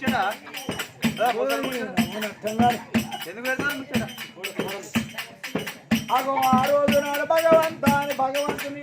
ముచ్చడా? ఎందుకు పెడతారు ముచ్చడా? ఆ రోజు నాడు భగవంతాని భగవంతుని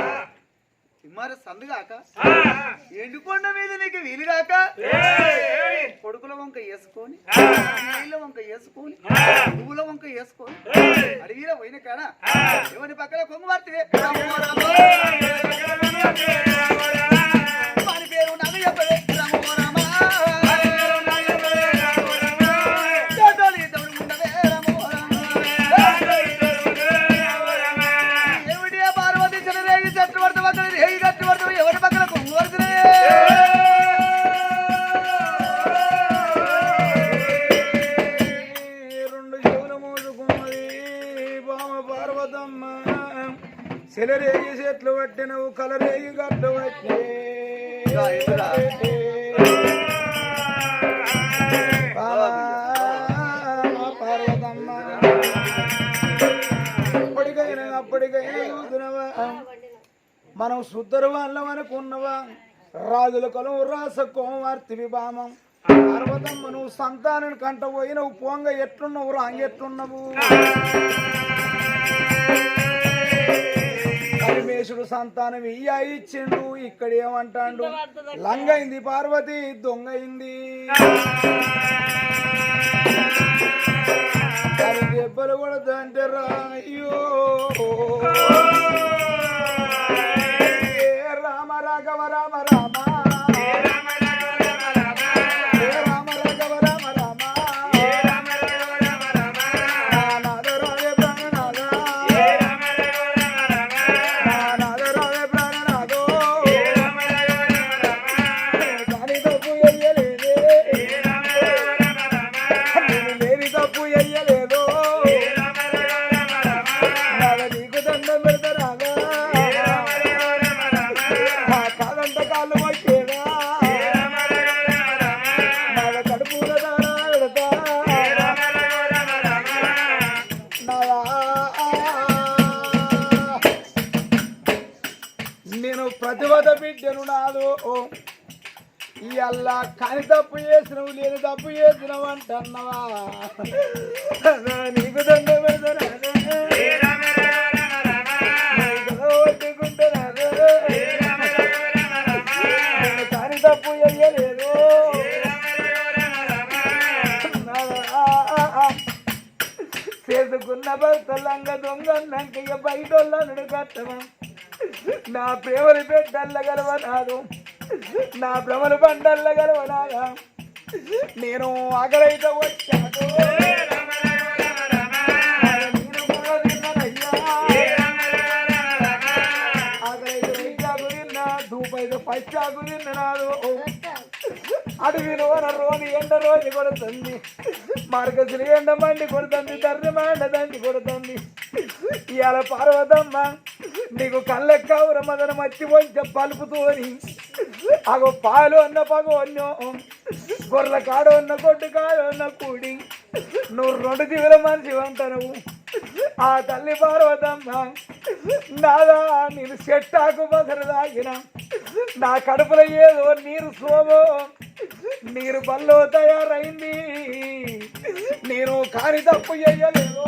తిమ్మార సందుగాక. ఎండికొండ మీద నీకు వీలుగాక. కొడుకుల వంక వేసుకొని నీళ్ళ వంక వేసుకొని పువ్వుల వంక వేసుకొని అడిగిరా పోయిన కాడ ఎవరి పక్కన కొంగు పడితే చెలరేగి చెట్లు పట్టినవు కలరేగి గట్లు పట్టినే ఎప్పటికైనా అప్పటికైనా చూసినవా? మనం శుద్ధరు వాళ్ళం అనుకున్నవా? రాజుల కొలం రాస కోమార్తివి విభామం. పర్వతమ్మ నువ్వు సంతానం కంట పోయినవు పొంగ ఎట్లున్నవు రాంగెట్లున్నవు? పరమేశుడు సంతానం ఇయ్య ఇచ్చిండు ఇక్కడ ఏమంటాడు? లంగైంది పార్వతి దొంగైంది. దెబ్బలు కూడా అయ్యో. ఇయ్యల్లా కాని తప్పు చేసినవు లేదు తప్పు చేసినవు అంటున్నావా? నీకు దండ కాని తప్పు చెయ్యలేదు చేసుకున్న భర్తలంగ దొంగన్నాక ఇక బయట వాళ్ళు కట్టమా నా ప్రేమని పెట్టల్ల గలవనాదు నా భ్రమలు పండల్ల గడవనాగా నేను ఆకలైతే వచ్చాను. నేను కూడా పచ్చాకు తిన్నాడు అడవిలో రోని ఎండ రోజు కొడుతుంది. మార్గశిలి ఎండ మండి కొడుతుంది ధర్మ ఎండ దండి కొడుతుంది. ఇవాళ పార్వతమ్మ నీకు కళ్ళ కౌర మదన మచ్చి వంచ పలుపుతోని అగో పాలు అన్న పగోన్యో గొర్రెల కాడ ఉన్న కొట్టు కాడ ఉన్న కూడి. నువ్వు రెండు దిగుల మనిషి అంటావు ఆ తల్లి పార్వతమ్మ నాదా నేను చెట్టాకు బసరు తాగిన నా కడుపులో ఏదో నీరు సోమో. నీరు బల్లో తయారైంది. నేను కాని తప్పు చేయలేదో.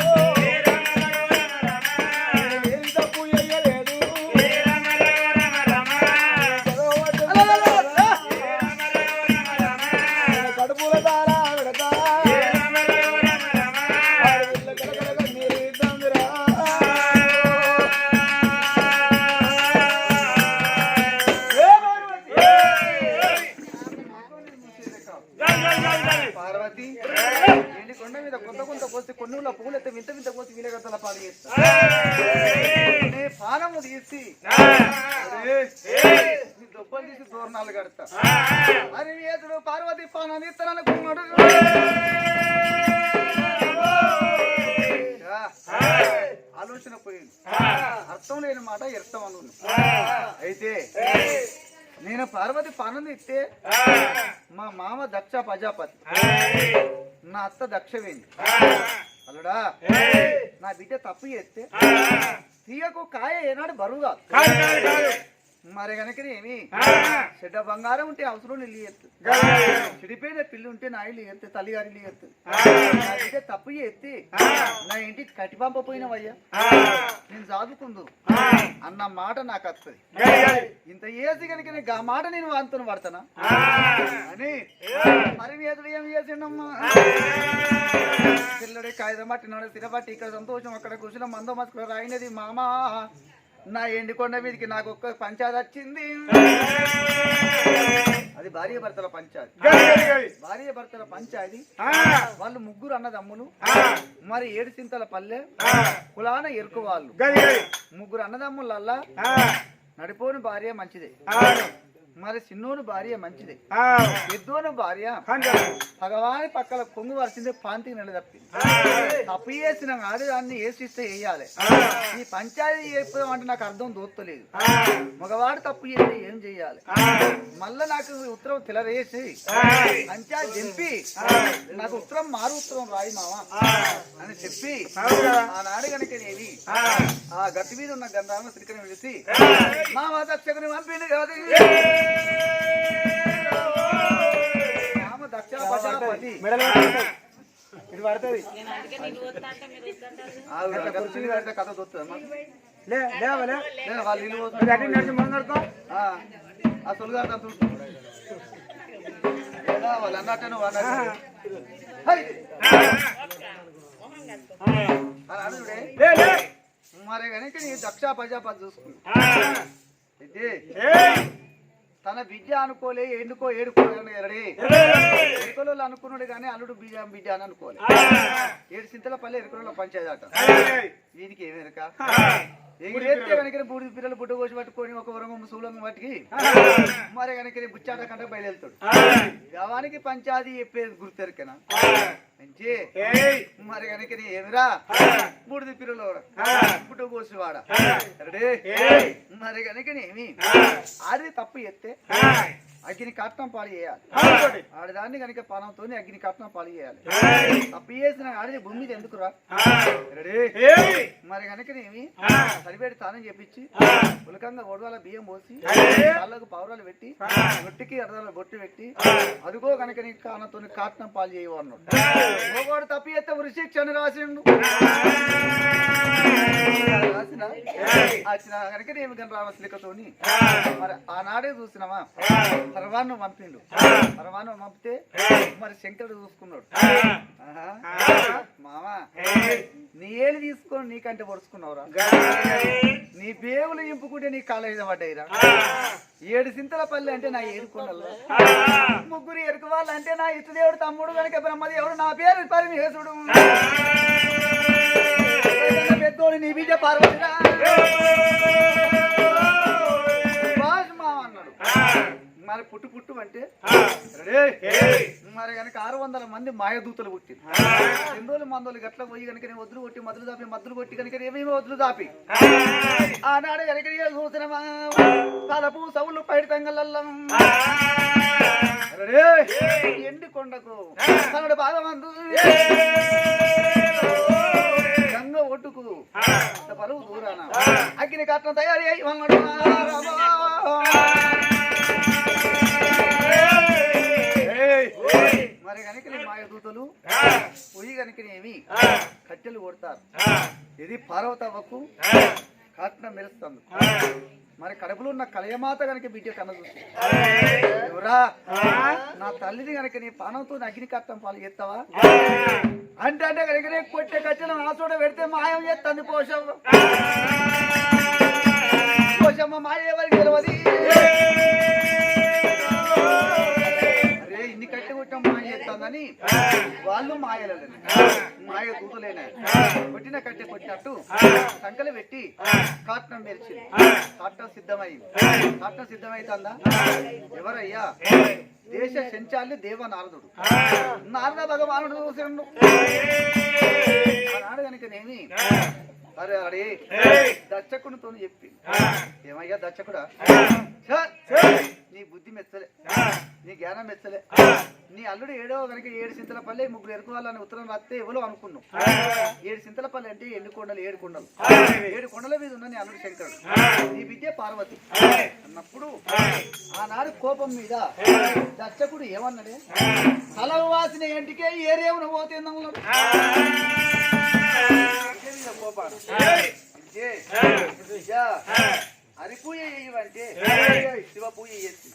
మా మామ దక్ష ప్రజాపతి. నా అత్త దక్షవేణి. అల్లుడా నా బిడ్డ తప్పు చేస్తే తీయకు కాయ ఏనాడు బరువు కాదు. మరి ఏమి? చెడ్డ బంగారం ఉంటే అవసరం ఇల్లు ఎత్తు. చెడిపోయిన పిల్లి ఉంటే నా ఇల్లు ఎత్తు తల్లిగారి ఇల్లు ఎత్తు. బిడ్డ తప్పు చేస్తే నా ఇంటికి కట్టి పంపపోయినవయ్యా నేను చదువుకుందు అన్న మాట నాకు వస్తుంది ఇంత ఏసి కనుక నీకు ఆ మాట నేను వాంతును పడతానా? అని. మరి ఏదుడు ఏం చేసిండమ్మా? పిల్లడే కాగితం పట్టినాడు తినబట్టి ఇక్కడ సంతోషం అక్కడ కూర్చున్న మందో మస్కులు రాయినది మామా. నా ఎండికొండ మీదకి నాకు ఒక్క పంచాయతీ వచ్చింది. అది భార్య భర్తల పంచాయతీ. భార్య భర్తల పంచాయతీ. వాళ్ళు ముగ్గురు అన్నదమ్ములు. మరి ఏడు చింతల పల్లె కులాన ఎరుకు వాళ్ళు. ముగ్గురు అన్నదమ్ములల్లా నడిపోని భార్య మంచిదే. మరి చిన్నోని భార్య మంచిదే. పెద్దోని భార్య భగవాని పక్కల కొంగు వరిచిందే పాంతికి నిలదప్పి తప్పు. చేసిన కాదు దాన్ని ఏసిస్తే వేయాలి ఈ పంచాయతీ చెప్పడం అంటే నాకు అర్థం దోత్తలేదు. మగవాడు తప్పు చేస్తే ఏం చెయ్యాలి మళ్ళా నాకు ఉత్తరం తెలరేసి పంచాయతీ చెప్పి నాకు ఉత్తరం మారు ఉత్తరం రాయి మావా? అని చెప్పి ఆనాడు కనుక నేవి ఆ. గట్టి మీద ఉన్న గంధాలను శ్రీకరం విడిసి మా దక్షకుని పంపింది కాదు. ఇది పడుతుంది కుర్చీ కడితే కథ దొరుకుతుందమ్మా లే లేవలే లేదు వాళ్ళు ఇల్లు ఇది. పోతున్నారు. అటు నడిచి మనం కడతాం ఆ, వాళ్ళు అన్నట్టు నువ్వు అన్నట్టు మరి దక్ష ప్రజాపతి తన బిడ్డ అనుకోలే ఎందుకో ఏడుకో ఎరడి. ఎరుకలో అనుకున్నాడు కానీ అల్లుడు బిడ్డ బిడ్డ అని అనుకోలే. ఏడు చింతల పల్లె ఎరుకలో పంచాయతీ దీనికి ఏమి ఎరక? ఎగిరేస్తే కనుక బూడి పిల్లలు. బుడ్డ కోసి పట్టుకొని ఒక వరం శూలం పట్టుకి మరి కనుక బుచ్చాట కంట బయలుదేరుతాడు. గవానికి పంచాయతీ చెప్పేది గుర్తెరకనా? మరి కనుక ఏమిరా బూడిది పిల్లలు బుడ్డ కోసి వాడ ఎరడే మరి కనుక ఏమి అది తప్పు ఎత్తే అగ్ని కట్నం పాలు చేయాలి. ఆడదాన్ని కనుక పనంతో అగ్ని కట్నం పాలు చేయాలి. తప్పు చేసిన ఆడిది భూమి మీద ఎందుకురా? మరి కనుకనేమి సరిపెట్టి తానం చేపించి ఉలకంగా ఒడవల బియ్యం పోసి కాళ్ళకు పౌరాలు పెట్టి రొట్టికి అర్ధాల బొట్టు పెట్టి అదిగో కనుక నీ కానతో కాట్నం పాలు చేయవు అన్నాడు. మగవాడు తప్పు చేస్తే వృషిక్షణ రాసిండు మరి ఆనాడే చూసినావా? పరవాన్నం పంపిండు. పరవాన్నం పంపితే మరి శంకరుడు చూసుకున్నాడు. మామా నీ ఏళ్ళు తీసుకొని నీకంటే పొడుచుకున్నావురా? నీ బేగులు ఇంపుకుంటే నీ మీద పడ్డాయిరా? ఏడు సింతల పల్లె అంటే నా ఏడుకొండలు ముగ్గురు ఎరుకు వాళ్ళు అంటే నా ఇష్టదేవుడు తమ్ముడు కనుక బ్రహ్మదేవుడు నా పేరు పరమేశుడు. పెద్దోడు నీ బిడ్డ పార్వతిరా? మరి పుట్టు పుట్టు అంటే మరి కనుక ఆరు వందల మంది మాయదూతలు పుట్టింది హిందువులు మందులు గట్ల పోయి కనుక నేను వద్దులు కొట్టి మద్దులు దాపి మద్దులు కొట్టి కనుక ఏమేమి వద్దులు దాపి? ఆనాడు కనుక చూసిన తలపు సవులు పైడి తంగలల్లం. ఎండి కొండకు తనడు బాగా మందు పరువు దూరాన అగ్ని కట్నం తయారీ అయి ఉన్నాడు మరి కనుక మాయ దూతలు పొయ్యి కనుకనేమి కట్టెలు కొడతారు. ఇది పార్వతవ్వకు కట్నం మెరుస్తుంది. మరి కడుపులో ఉన్న కలయమాత కనుక బిడ్డ కన్న చూసి. ఎవరా? నా తల్లిని కనుక నీ పానంతో అగ్ని కట్టం పాలు చేస్తావా? అంటే అంటే ఎగరే కొట్టే కట్టెలు నా చోట పెడితే మాయం చేస్తుంది పోషమ్మ. పోషమ్మ మాయ ఎవరికి తెలియదు ఇన్ని మాయ వాళ్ళు మాయలని మాయ దూతలేనే కొట్టిన కట్టె కొట్టినట్టు సంకలు పెట్టి కాట్నం మెరిచింది కాట్నం సిద్ధమైంది. కాట్నం సిద్ధమైతుందా? ఎవరయ్యా? దేశ శంచాలి దేవ నారదుడు నారద భగవానుడు చూసిండు. ఆనాడు కనుకనేమి అరే అడే దర్శకునితో చెప్పి ఏమయ్యా దర్శకుడా? ఛ! నీ బుద్ధి మెచ్చలే. నీ జ్ఞానం మెచ్చలే. నీ అల్లుడు ఏడో కనుక ఏడు సింతల పల్లె ముగ్గురు ఎరుకోవాలని ఉత్తరం రాస్తే ఎవరో అనుకున్నాం ఏడు సింతల పల్లె అంటే ఎన్ని కొండలు ఏడు కొండలు. ఏడు కొండల మీద ఉన్న నీ అల్లుడు శంకరుడు. నీ బిడ్డే పార్వతి. అన్నప్పుడు ఆనాడు కోపం మీద దర్శకుడు ఏమన్నాడే? తలవు వాసిన ఇంటికే ఏరేవున పోతుందన్నాడు మీద కోపాడు హరి పూజ చేయవంటే శివ పూజ చేసి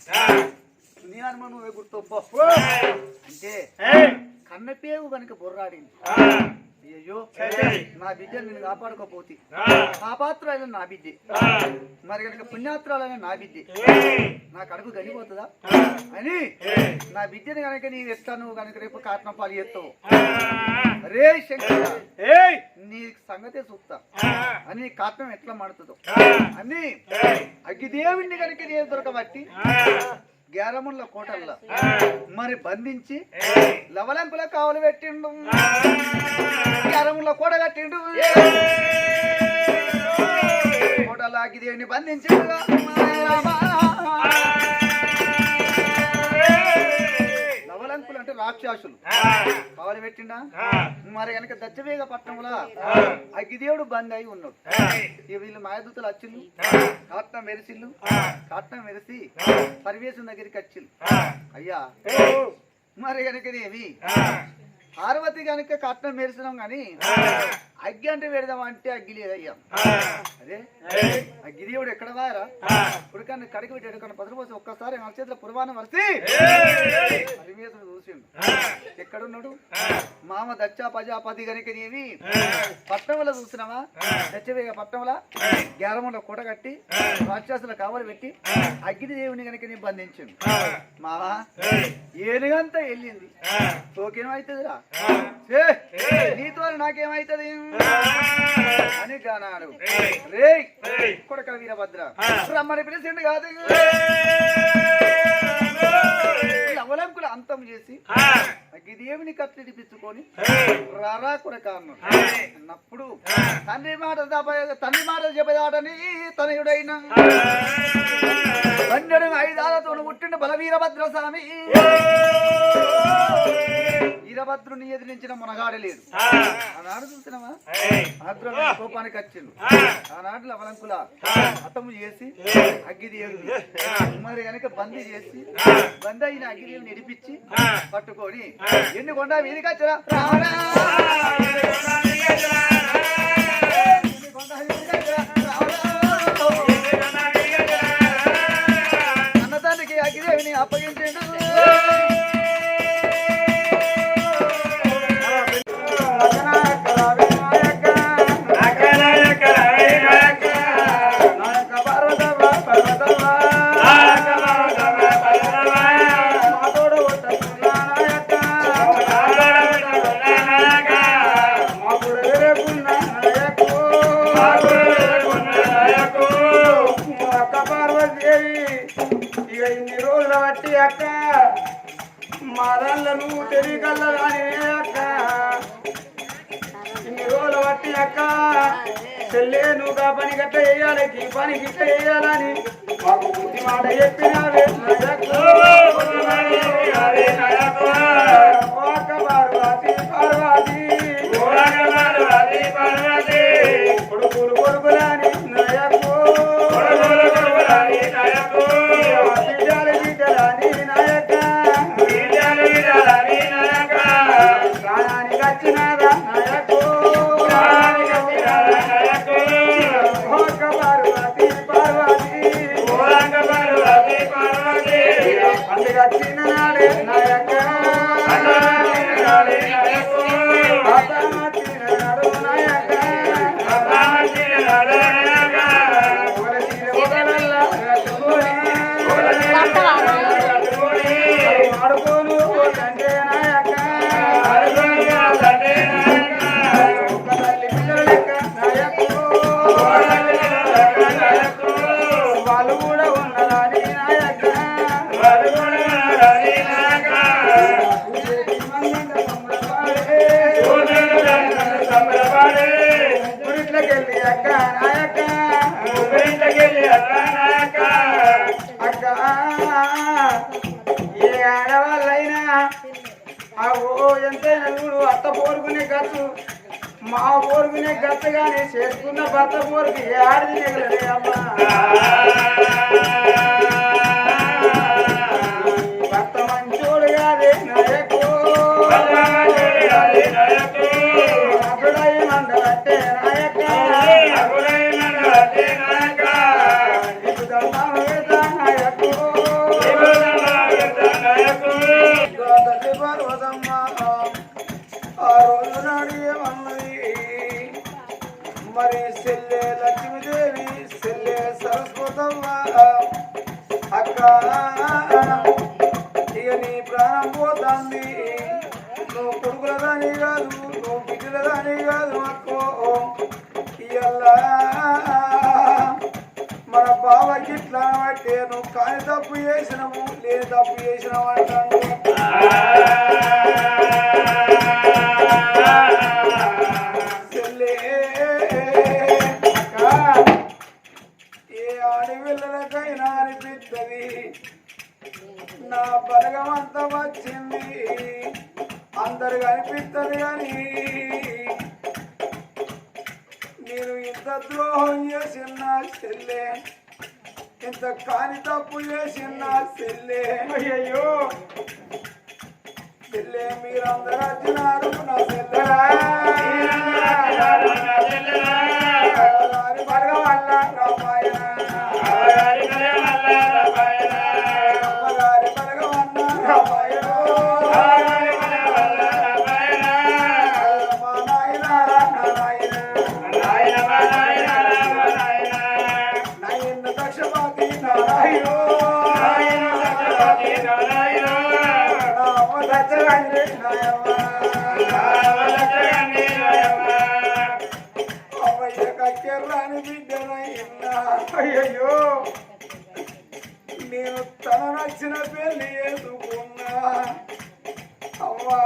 నీ అనుమానం నువ్వే గుర్తొప్ప. అంటే కన్నపేవు కనుక బొర్రాడింది. అయ్యో నా బిడ్డ నేను కాపాడుకోపోతే పాపాత్రాలైన నా బిడ్డే. మరి కనుక పుణ్యాత్రాలైన నా బిడ్డే. నా కడుపు గడిపోతుందా అని నా బిడ్డని కనుక ఎట్లా నువ్వు కనుక రేపు కాటన పాలు చేస్తావు. రే. శంకర నీ సంగతే చూస్తా. అని నీ కాటం ఎట్లా మడుతుందో అని అగ్గిదేవుణ్ణి కనుక నేను దొరకబట్టి గ్యారముల కోటల్లో. మరి బంధించి లవలంకుల కావలు పెట్టిండు. గ్యారముల కోట కట్టిండు. కోటలో అగ్గిదేవుని బంధించిండు రాక్షసులు కావలి పెట్టిండా? మరి కనుక దచ్చవేగ పట్టణంలో అగ్గిదేవుడు బంద్ అయి ఉన్నాడు. వీళ్ళు మాయదూతలు వచ్చిండు కాట్నం మెరిసిల్లు కాట్నం మెరిసి పరివేశం దగ్గరికి వచ్చిండు అయ్యా మరి కనుకనేమి పార్వతి కనుక కట్నం మెరిసినాం కానీ అగ్గి అంటే పెడదాం అంటే అగ్గి లేదయ్యా. అదే? అగ్గిదేవుడు ఎక్కడ వారా? ఉడకాన్ని కడిగి పెట్టాడు కానీ పది రోజు ఒక్కసారి నా చేతిలో పురవానం వరిసి పరిమేశం చూసిండు. ఎక్కడున్నాడు? మామ దచ్చ ప్రజాపతి కనుక నీవి. పట్టణంలో చూసినావా? దచ్చవేగ పట్టణంలో గ్యారములో కూట కట్టి రాక్షసుల కావలి పెట్టి అగ్ని దేవుని కనుక నీ బంధించిండు మావా ఏనుగంతా వెళ్ళింది. తోకేమవుతుందిరా ఏ, నీతో నాకేమైతుంది? అని గానాడు రే కొడక వీరభద్ర. రమ్మని పిలిచిండు కాదు. అవలంకులు అంతం చేసి అగ్గిదేవిని కత్తిడిపించుకొని రారా కొడక అన్నప్పుడు తండ్రి మాట తండ్రి మాట చెప్పదాటని తనయుడైన. పన్నెడు ఐదాలతో పుట్టిన బలవీరభద్ర స్వామి. వీరభద్రుని ఎదిరించిన మునగాడలేడు ఆనాడు చూసినావా? ఆగ్రహం కోపానికి వచ్చిండు. ఆనాడు లవలంకుల హతము చేసి అగ్గిదేవుడు మరి కనుక బందీ చేసి బందీ అయిన అగ్గిదేవుని నడిపించి పట్టుకొని ఎన్ని కొండ వీధికి వచ్చరా? రావణా! ఎన్ని కొండ చేసుకున్న భర్త పోరుకు ఏ ఆడది అమ్మా. తప్పు చేసినావు అంటాను చెల్లే, అక్క, ఏ ఆడపిల్లలకైనా అనిపిస్తుంది నా బలగం అంతా వచ్చింది అందరు కనిపిస్తుంది కానీ నేను ఇంత ద్రోహం చేసిన చెల్లె. ఇంత కాని తప్పు చేసిన చెల్లె. అయ్యో చెల్లె మీరందరూ వచ్చినారు నా చెల్లె. బలగం వల్ల రామాయణ. కక్కెర్రాని బిడ్డనయ్యన్నా అయ్యయ్యో. నేను తన నచ్చిన పెళ్ళి అమ్మా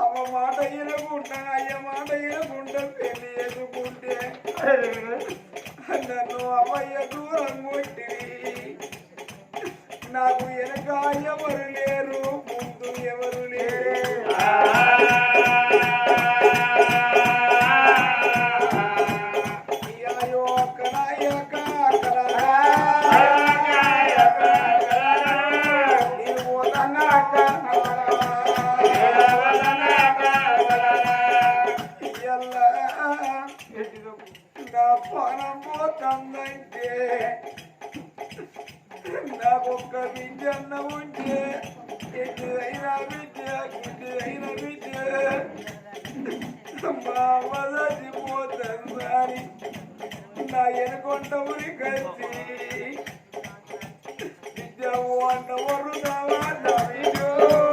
అమ్మ మాట వినకుండా అయ్య మాట వినకుండా పెళ్ళి చేసుకుంటే నన్ను అమ్మయ్య దూరం నాకు వెనక ఎవరు లేరు. ముందు ఎవరు లేరు ఇయ్యాయో అక్కడాయక అక్కడా. నీవు పోతన్నా ఇయ్యల్లా నా పానం పోతుందంటే నాకొక్క విద్యన్న ఉంటే ఎటు అయినా విద్య గుడ్డి అయిన విద్య మా మదటి పోతుంది నా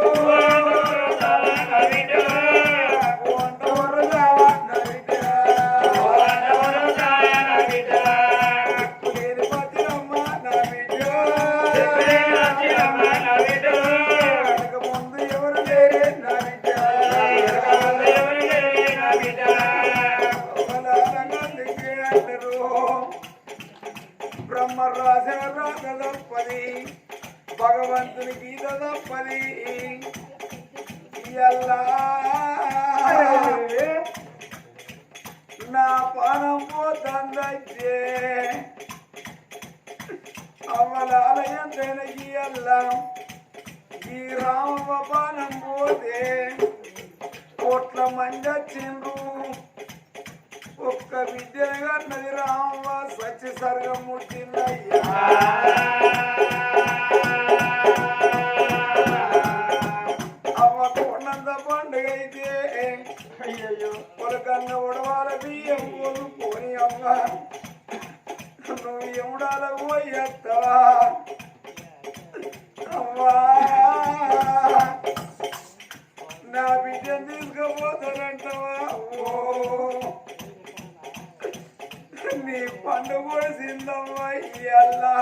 తప్పది ఇయ్యల్లా. నా పానం ఆలయం అవలాలయం తెనగియల్లా ఈ రామ పానం పోతే కోట్ల మంది వచ్చిండ్రు. ఒక్క విద్యగా నది రామ సత్య సర్గం ముట్టిందయ్యా బియ్యం కోరుకొని అవ్వ నువ్వు ఎవడాల పోయేస్తావా అవ్వా నా బిడ్డను తీసుకుపోతానంటవా? నీ పండు పొడిసిందమ్మా ఇయ్యల్లా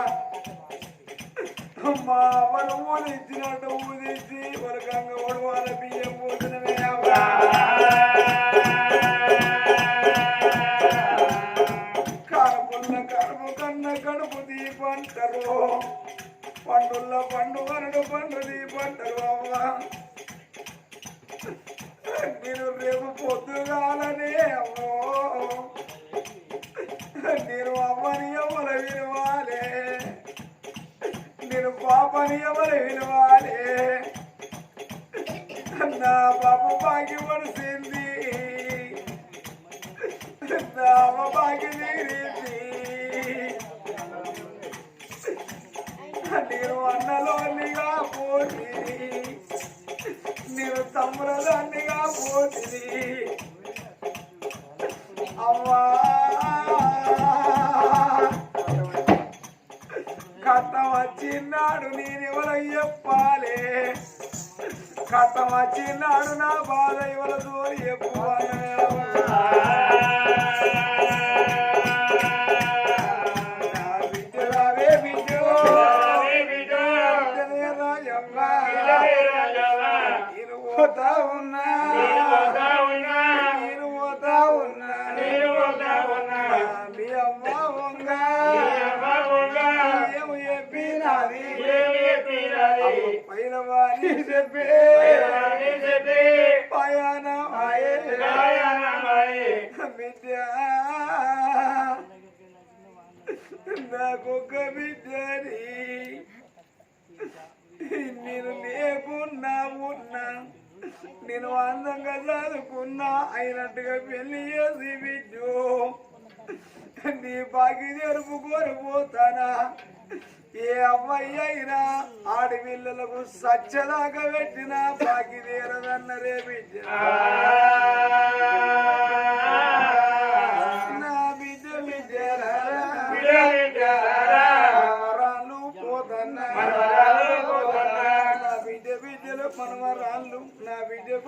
మా అమ్మను ఊదిచ్చినట్టు ఊదిచ్చి వరకంగా ఒడవాల బియ్యం పోసినవే అమ్మా. పండు వరడు పండు పంటలు అవ్వా నేను రేపు పొద్దుగాలనే అమ్మో నేను అమ్మని ఎవరు విలువాలే నేను పాపని ఎవరు విలువాలే నా పాప బాగి పడిసింది నా అమ్మ బాగి తీరింది ప్రధానిగా పోతుంది. అమ్మా కట్టం వచ్చినాడు నేను చెప్పాలే? కథ వచ్చినాడు నా బాధ ఎవరు దూరి బిడ్డ నాకొక బిడ్డని నేను లేకున్నా ఉన్నా. నేను అందంగా చదువుకున్నా అయినట్టుగా పెళ్ళి చేసి బిడ్డు నీ బాకి జరుపుకొని పోతానా? ఏ అమ్మాయి అయినా ఆడపిల్లలకు సచ్చదాకా పెట్టిన బాకి తీరదన్నరే బిడ్డ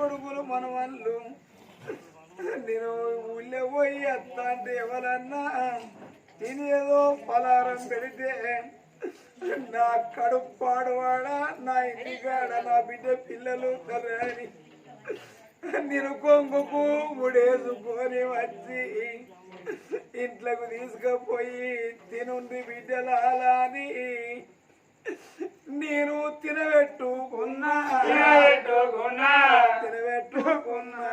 కొడుకులు మన వాళ్ళు నేను ఊళ్ళో పోయి అత్త అంటే ఎవరన్నా తినేదో పలారం పెడితే నా కడుపు పాడువాడా నా ఇంటికాడ నా బిడ్డ పిల్లలు అని నేను కొంగుకు ముడేసుకొని వచ్చి ఇంట్లోకి తీసుకుపోయి తినుండి బిడ్డలాలని అని నేను తినబెట్టుకున్నా. తినబెట్టుకున్నా.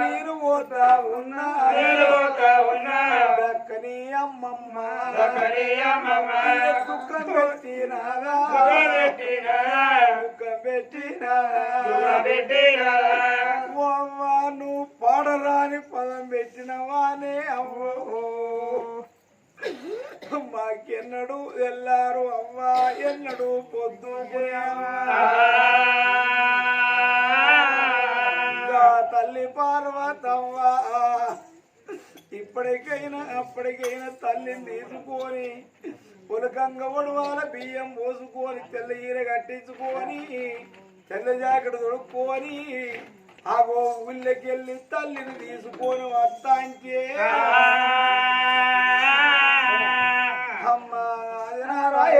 నేను పోతా ఉన్నా. దక్కని అమ్మమ్మ. దుఃఖం పెట్టినారా దుఃఖం పెట్టినా. ఓ అవ్వ నువ్వు పాడరాని పదం పెట్టినవానే అవ్వో. మాకెన్నడు ఎల్లారు అవ్వా ఎన్నడు పొద్దు తల్లి పార్వతవ్వ ఇప్పటికైనా అప్పటికైనా తల్లిని తీసుకొని పులకంగ ఒడవాల బియ్యం పోసుకొని తెల్ల ఈర కట్టించుకొని తెల్ల జాకెట్ తొడుక్కొని ఆ ఊళ్ళకెళ్ళి తల్లిని తీసుకొని వస్తాంకే